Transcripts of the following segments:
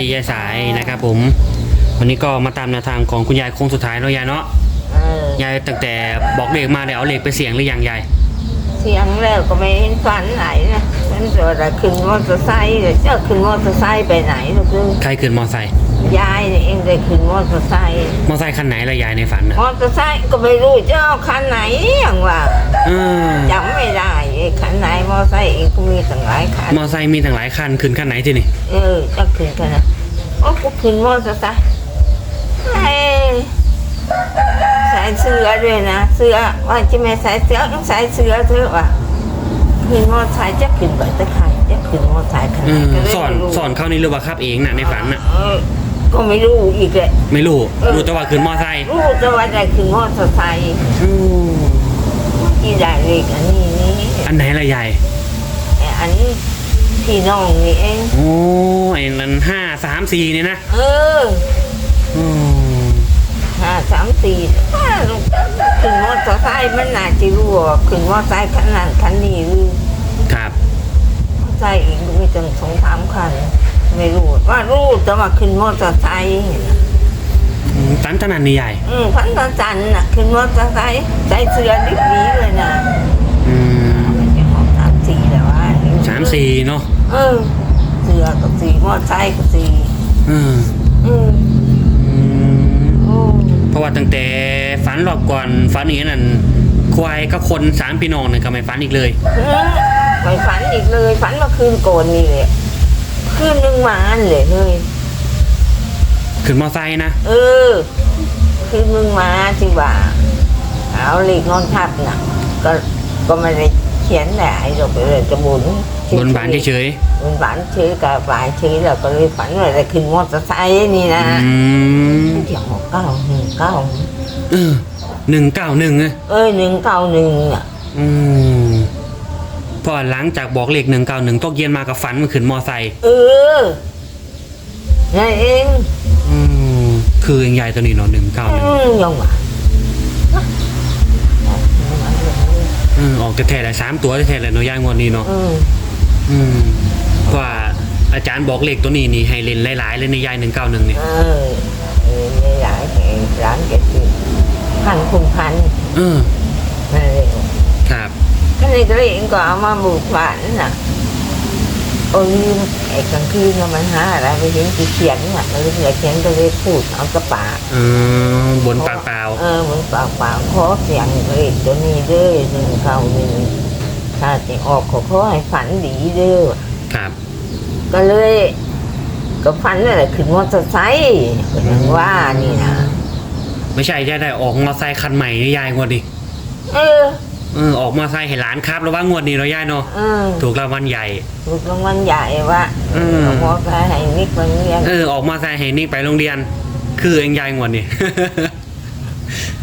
ดียายสายนะครับผม วันนี้ก็มาตามแนวทางของคุณยายโค้งสุดท้ายแล้วยายเนาะเออยายตั้งแต่บอกเลขมาเดี๋ยวเอาเลขไปเสี่ยงหรือยังยายเสียงแล้วก็ไม่เห็นฝันไหนนะมันจะอะไรขึ้นมอเตอร์ไซค์เดี๋ยวจะขึ้นมอเตอร์ไซค์ไปไหนลูกคือใครขึ้นมอไซค์ ยายเนี่ยเองได้ขึ้นมอเตอร์ไซค์มอไซค์คันไหนละยายในฝันนะมอเตอร์ไซค์ก็ไม่รู้จะเอาคันไหนอย่างว่าเออจำไม่ได้ไอ้คันไหนมอเตอร์ไซค์เองก็มีตั้งหลายคันมอไซค์มีตั้งหลายคันขึ้นคันไหนที่นี่เออจะขึ้นกันนะโอ้กูขึ้นมอเตอร์ไซค์เอ้ยใส่เสื้อด้วยนะเสื้อว่าจะไม่ใส่เสื้อต้องใส่เสื้อเถอะว่ะขึ้นมอเตอร์ไซค์จะขึ้นไปตะไคร่จะขึ้นมอเตอร์ไซค์คันเอไหนอก็เลยสอนไม่รู้สอนเข้านี่หรือว่าขับเองน่ะในฝันน่ะ เออ ก็ไม่รู้อีกเลยไม่รู้เออ รู้แต่ว่าขึ้นมอไซค์รู้แต่ว่าได้ขึ้นมอเตอร์ไซค์อืมที่ได้เลขอันนี้นี่อันไหนละยายไอ้อันพี่น้องนี่เอง โอ้ไอ้นั้นห้าสามสี่เนี่ยนะเอออืมห้าสามสี่ถ้าลูกขึ้นมอเตอร์ไซค์มันน่าจะรู้ว่าขึ้นมอเตอร์ไซค์คันนั้นคันนี้หรือ ครับมอเตอร์ไซค์อีกมีตั้งสองสามคัน ไม่รู้ว่ารู้แต่ว่าขึ้นมอเตอร์ไซค์อืมฝันตอนนั้นนี่ยายอืมพันตาจันน่ะขึ้นมอเตอร์ไซค์ใส่เสื้อดิบนี้เลยนะอืมมันจะของสามสี่แต่ว่าสามสี่เนาะเออเสื้อกับสีมอเตอร์ไซค์กับสีอืมอืมอืมโอ้เพราะว่าตั้งแต่ฝันรอบก่อนฝันอย่างนั้นควายกับคนสามพี่น้องเนี่ยก็ไม่ฝันอีกเลยเออไปฝันอีกเลยฝันเมื่อคืนโกนนี่แหละคืนหนึ่ง มาอันเลยเลยขึ้นมอไซค์นะเออ คืนมึงมาที่ว่าเอาเหล็กนอนทับน่ะ ก็ก็ไม่ได้เขียนแต่ไอ้เราไปเลยจะบุญบนบานเฉยบนบานชื่อกับฝ่ายชื่อแล้วก็เลยฝันว่าจะขึ้นมอเตอร์ไซค์นี่ๆนะอืมเดี๋ยวเก้าหนึ่งเก้าเออหนึ่งเก้าหนึ่งอะเอ้ยหนึ่งเก้าหนึ่งอะอืม พอหลังจากบอกเลขหนึ่งเก้าหนึ่งตกเย็นมากับฝันมันขึ้นมอไซค์เออนั่นเองอืมคือยังใหญ่ตัวนี้เนาะหนึ่งเก้าหนึ่งอืมยังว่าอืมออกจะแท้เลยสามตัวจะแท้เลยเนาะย่างวดนี้เนาะอืมอืมเพราะว่าอาจารย์บอกเลขตัวนี้นี่ให้เล่นหลายๆเลยในยายหนึ่งเก้าหนึ่งเนี่ยเออเออไม่หลายแห่งร้านเก็บที่พันคุณพันเออนั่นเองครับ ก็เลยก็เลยเองก็เอามาบุกฝันน่ะโอ้ยไอ้กลางคืนน่ะมันหาอะไรไปเห็นที่เขียนน่ะมันเลยเขียนก็เลยพูดเอากระปากเออบนปากเปล่าเออเหมือนปากเปล่าขอเสียงเลยตัวนี้เด้อหนึ่งเข้าหนึ่งถ้าจะออกขอขอให้ฝันดีเด้อครับ ก็เลย ก็ฝันอะไรขึ้นมอเตอร์ไซค์ก็ยังว่านี่นะไม่ใช่จะได้ออกมอไซค์คันใหม่นี่ยายงวดนี้เออ เออออกมอไซค์ให้หลานครับแล้วว่างวดนี้เนาะยายเนาะเออถูกรางวัลใหญ่ ถูกรางวัลใหญ่ว่าอืมเอามอเตอร์ไซค์ให้นิกมันเรียนเออออกมอไซค์ให้นิกไปโรงเรียน คือเองยายงวดนี้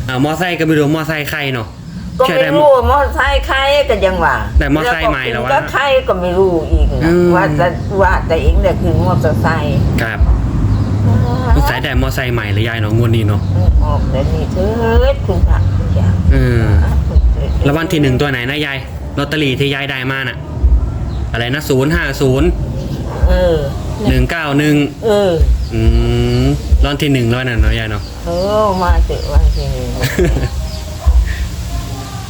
อ่ามอไซค์ก็ไม่รู้มอไซค์ใครเนาะก็เชื่อไม่ได้รู้ว่ามอเตอร์ไซค์ใครก็ยังว่าแต่มอเตอร์ไซค์ใหม่เหรอวะก็ใครก็ไม่รู้อีกอืนะมว่าแต่ว่าแต่เองเนี่ยคือมอเตอร์ไซค์ครับสายแต่มอไซค์ใหม่เลยยายเนาะงวดนี้เนาะออกแต่นี่เถิดคุณพระคุณเจ้า เออ แล้ววันที่หนึ่งตัวไหนนะยายลอตเตอรี่ที่ยายได้มาน่ะ อะไรนะศูนย์ห้าศูนย์เออ หนึ่งเก้าหนึ่งเอออืมรอนที่หนึ่งแล้วน่ะเนาะยายเนาะ เออมาเจอวันที่หนึ่ง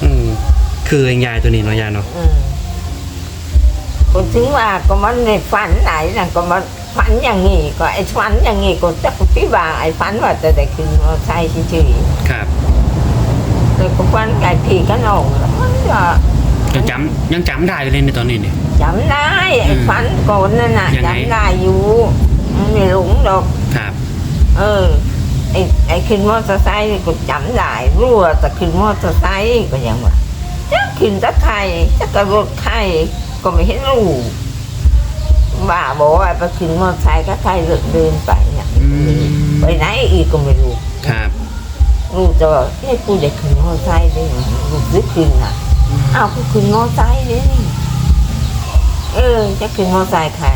อืมคือเองยายตัวนี้เนาะยายเนาะ อืมคนถึงว่าก็มันในฝันไหนนะก็มันฝันอย่างงี้ก็ไอ้ฝันอย่างงี้ก็จะพี่ว่าไอ้ฝันว่าจะได้ขึ้นมอเตอร์ไซค์เฉยๆครับ เลยก็ฟันไก่ผีกันออกมันก็ยังจำยังจำได้อยู่เลยในตอนนี้เนี่ย จำได้ไอ้ฟันโกนนั่นน่ะยังไง จำได้อยู่มันไม่หลงดอก ครับ เออไอ้ไอ้ขึ้นมอเตอร์ไซค์นี่ก็จำได้รู้ว่าแต่ขึ้นมอเตอร์ไซค์ก็ยังว่าจะขึ้นตะไคร่จะกระรถไข่ก็ไม่เห็นรู้บ้าบอกว่าไปขึ้นมอเตอร์ไซค์ก็ใครเดินเดินไปเนี่ยอืม ไปไหนอีกก็ไม่รู้ ครับ รู้แต่ว่าเฮ้ยกูได้ขึ้นมอเตอร์ไซค์ได้ไงรู้สึกขึ้นอะอ้าวก็ขึ้นมอไซค์เลยนี่เออ จะขึ้นมอไซค์ใคร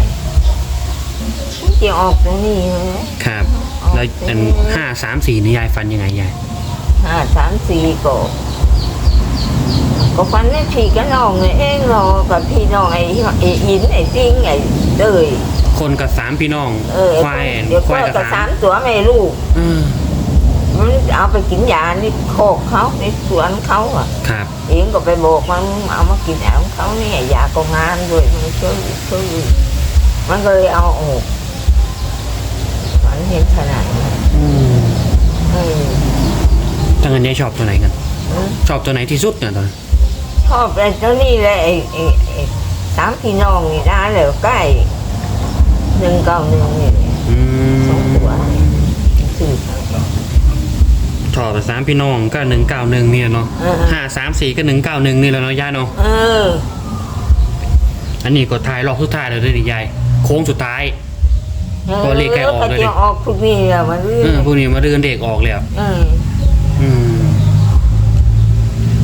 มันจะออกตรงนี้เลย ครับ แล้วอันห้าสามสี่นี่ยายฟันยังไงยายห้าสามสี่ก็ก็ฟันได้พี่กับน้องเลยเองเรากับพี่น้องไอ้ไอ้ยินไอ้จริงไอ้เดยคนกับสามพี่น้องเออควายเดี๋ยวควายก็กับก็สาสามมตัวไม่ลูกอืม มันเอาไปกินยาในโคกเขาในสวนเขาอะครับ เองก็ไปบอกมันเอามากินเอาของเขาเนี่ยยาก็งานด้วยมันช่วยช่วยมันก็เลยเอาออกมันเห็นขนาดนั้นอืมเออถ้างั้นยายชอบตัวไหนกันเออชอบตัวไหนที่สุดเนี่ยตอนนั้นชอบไอ้เจ้านี่เลยไอ้ไอ้ไอ้สามพี่น้องนี่ได้เลยใกล้หนึ่งเก้าหนึ่งนี่อืสอง ม ตัวสื่อ ชอบแต่สามพี่น้องก็หนึ่งเก้าหนึ่งนี่แหละเนาะเออห้าสามสี่ก็หนึ่งเก้าหนึ่งนี่แหละเนาะยายเนาะเออ อันนี้ก็ทายรอบสุดท้ายเลยเด้อยายโค้งสุดท้าย ตัวเลขใกล้ออกเลยดิจะออกทุกนี่อะมันเรื่เอออยพวกนี้มาเดือนเด็กออกแล้วเอออืม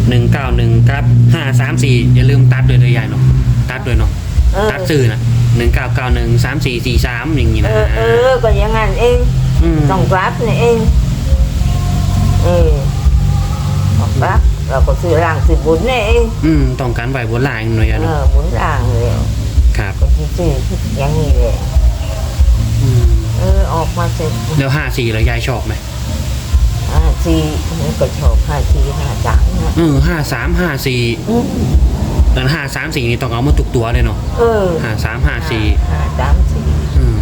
หนึ่งเก้าหนึ่งครับห้าสามสี่อย่าลืมตัดด้วยเลยยายเนาะตัดด้วยเนาะเออตัดสื่อนะหนึ่งเก้าเก้าหนึ่งสามสี่สี่สามอย่างงี้เอนะอเออก็อยังงั้นเองมต้องรับนี่เอง เออต้องรับเราก็ซื้อร่างซื้อบุญนี่เองอืมต้องการไหวบนหลายหน่อยอะเอเนาะอบุญร่างเลยครับก็ซื้ออย่างนี้เลยอืมเออออกมาเสร็จแล้วห้าสี่แล้วยายชอบไหมห้าสี่มันก็ชอบห้าสี่ห้าสามนะเออห้าสามห้าสี่อืมแต่ห้าสามสี่นี่ต้องเอามาตุกตัวเลยเนาะเออห้าสามห้าสี่ห้าสามสี่อืม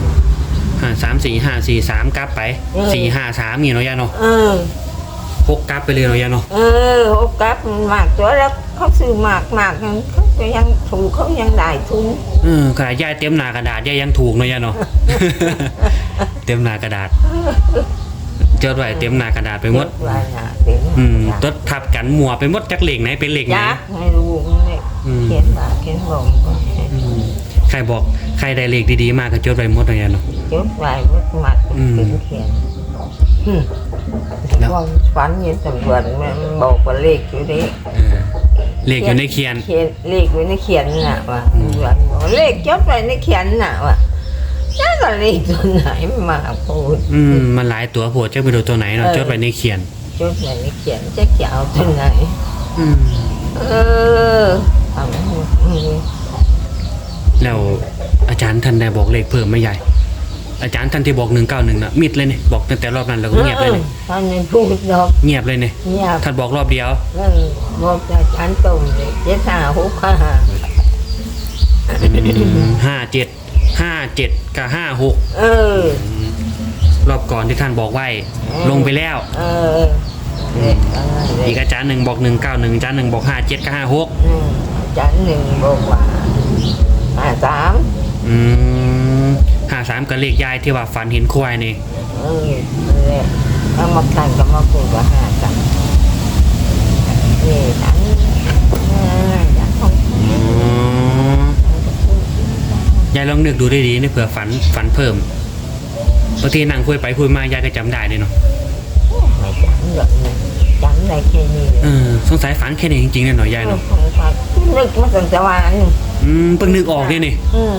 ห้าสามสี่ห้าสี่สามกลับไปเออ สี่ห้าสามอย่างเนาะยายเนาะเออ หกกลับไปเลยเนาะยายเนาะเออโอกาสมันมากตัวแล้วเขาซื้อมากมากนั้นเขาก็ยังถูกเขายังได้ทุนเออขนาดยายเต็มหน้ากระดาษยายยังถูกเนาะยายเนาะ เต็มหน้ากระดาษจดไว้เต็มหน้ากระดาษไปหมด เก็บไว้นะเต็มอืมยัตดทับกันหมัวไปหมดจักเหล็กไหนเป็นเหล็กไหนกษ์ให้รู้เนี่ยอืม เขียนมาเขียนลงก็ให้อืมใครบอกใครได้เหล็กดีๆมากก็จดไว้หมดเลยเนาะ จดไว้วัดมัดอืม เป็นเขียนอืม แล้วว่าฝันเห็นตำรวจมันบอกว่าเลขอยู่นี่เออเหล็กอยู่ในเคียนเขียนเลขไว้ในเขียนน่ะว่าอืมตำรวจบอกว่าเลขจดไว้ในเขียนน่ะว่านั่นก็เลขตัวไหนมาพูดอืมมันหลายตัวโผล่จะไปดูตัวไหนเนาะเออจดไว้ในเคียนจดไว้ในเขียนจะเกี่ยวตัวไหนอืมเออทำอืมแล้วอาจารย์ท่านได้บอกเลขเพิ่มไหม่ใหญ่ อาจารย์ท่านที่บอกหนึ่งเก้าหนึ่งนะมิดเลยเนี่ยบอกตั้งแต่รอบนั้นแล้วก็เงียบเลยเนี่ยท่านไม่พูดดอกเงียบเลยเนี่ยเงียบท่านบอกรอบเดียวเออบอกแต่ฉันตรงเลยเจ็ดห้าหกห้าห้าเจ็ดห้าเจ็ดกับห้าหกเออ รอบก่อนที่ท่านบอกไว้อืมลงไปแล้ว เออเด็กอะไรเด็อีกกอาจารย์หนึ่งบอกหนึ่งเก้าหนึ่งอาจารย์หนึ่งบอกห้าเจ็ดกับห้าหกอืมฉันหนึ่งบอกว่าห้าสามอืม ห้าสามกับเลขยายที่ว่าฝันเห็นควายนี่เออเลยแล้วมาคันก็มาพูดว่าห้าสามนี่ฉันเออฉันของอ๋อยายลองนึกดูได้ดีนี่เผื่อฝันฝันเพิ่มบางทีนั่งคุยไปคุยมายายก็จำได้เลยเนาะไม่จำหรอกนะจำได้แค่นี้เลยเออสงสัยฝันแค่นี้จริงๆเลยเนาะยายเนาะนึกมาตั้งแต่วันอืมเพิ่งนึกออกเลยนี่ อืม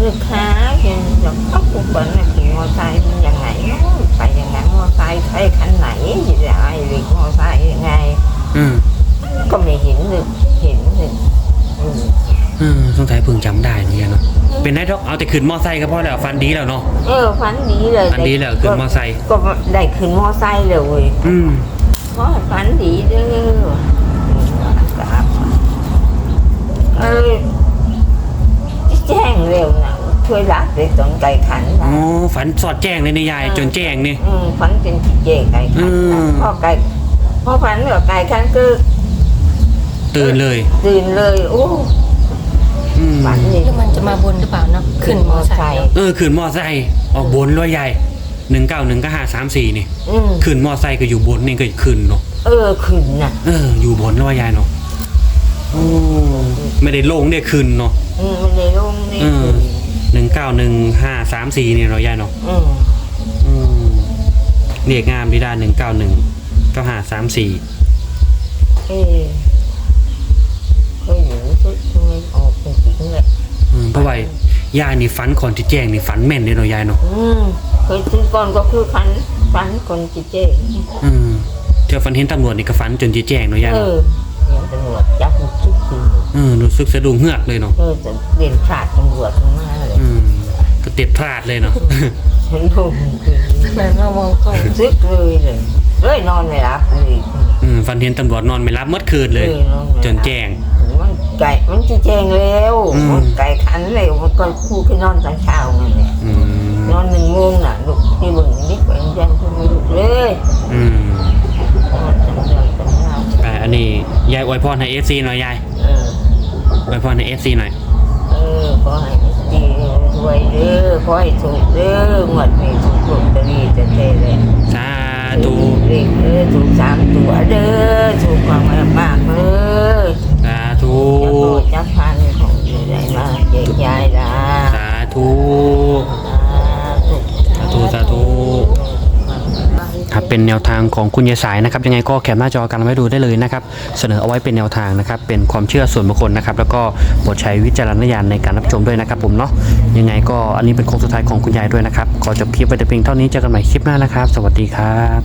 นึกหาเห็นแบบเอ้ากูเปิดน่ะขี่มอไซค์มันยังไงเนาะไปยังไงมอไซค์ใช้คันไหนจะได้หรือมอไซค์ยังไง อืมก็ไม่เห็นนึกเห็นนึกอืมเออสงสัยเพิ่งจำได้เนาะยายเนาะเป็นได้ทอกเอาแต่ขึ้นมอไซค์ก็พอแล้วฝันดีแล้วเนาะ เออฝันดีเลยฝันดีแล้วขึ้นมอไซค์ ก็ได้ขึ้นมอไซค์เลยเว้ยอืมเพราะฝันดีเด้อครับเออ แจ้งเร็วนะช่วยรับเลยตอนไก่ขันอ๋นะอฝันสอดแจ้งเลยในะยายจนแจ้งนี่ อืมฝันเป็นเจ๊ไก่ขันอืม พ่อไก่พ่อฝันว่าไก่ขันคือตื่นเลยตื่นเลยโอ้อืมฝันนี่หรือมันจะมาบนหรือเปล่าเนาะขึ้นมอไซค์เออขึ้นมอไซค์ออกบนร้อยใหญ่หนึ่งเก้าหนึ่งก็ห้าสามสี่นี่อืมขึ้นมอไซค์ก็อยู่บนนี่ก็ขึ้นเนาะเออขึ้นน่ะ เอออยู่บนร้อยใหญ่เนาะโอ้ไม่ได้ลงได้ขึ้นเนาะ อืมมันเลยลงนี่เออหนึ่งเก้าหนึ่งห้าสามสี่นี่ร้อยใหญ่เนาะอืมอืมเรียกงามดีด้านหนึ่งเก้าหนึ่งก็ห้าสามสี่เออก็อยู่สุดไม่ออกจริงๆเลยเพราะว่ายายนี่ฝันก่อนที่แจ้งนี่ฝันแม่นเลยเนาะยายเนาะอืมเคยซื้อก่อนก็คือฝันฝันคนจีเจ๊อืมเจอฝันเห็นตำรวจนี่ก็ฝันจนจีแจ้งเนาะยายเอเนาะอเห็นตำรวจจับมันคิดจริง เออรู้สึกสะดุ้งเฮือกเลยเนาะเออจะเด่นขาดตำรวจมาเลยอืมก็ติดพลาดเลยเนาะ ฉันทุ่มคืนนั่นเรามองกล้องซึกเลยเลยเลยนอนไม่หลับเลยอืมฟันเห็นตำรวจนอนไม่รับเมื่อคืนเลยออนอนไม่หลับจนแจ้ง มันไก่มันจะแจ้งแล้วอืม มันไก่ขันเร็วมันก็คู่ขึ้นนอนตอนเช้านั่นแหละอืมนอนหนึ่งโมงน่ะลูกที่เบึงนิดไปยังทุ่มลูกเลยอืมนอนจำเดือนจำเช้าอ่าอันนี้ยายอวยพรให้เอฟซีหน่อยยาย เอออวยพรให้เอฟซีหน่อย เออขอให้ดีรวยเด้อขอให้ถูกเด้อหมดมีถูกถูกตะลีจะเตะเลยสาธุเด็กเด้อถูกสามตัวเด้อถูกความมากๆเลยสาธุจะโปรดจะพันของอยู่ได้มาเจ๊ยายละสาธุสาธุสาธุครับ เป็นแนวทางของคุณยายสายนะครับ ยังไงก็แคปหน้าจอกันไว้ดูได้เลยนะครับ เสนอเอาไว้เป็นแนวทางนะครับ เป็นความเชื่อส่วนบุคคลนะครับ แล้วก็โปรดใช้วิจารณญาณในการรับชมด้วยนะครับผมเนาะ ยังไงก็อันนี้เป็นโค้งสุดท้ายของคุณยายด้วยนะครับ ขอจบคลิปไปแต่เพียงเท่านี้ เจอกันใหม่คลิปหน้านะครับ สวัสดีครับ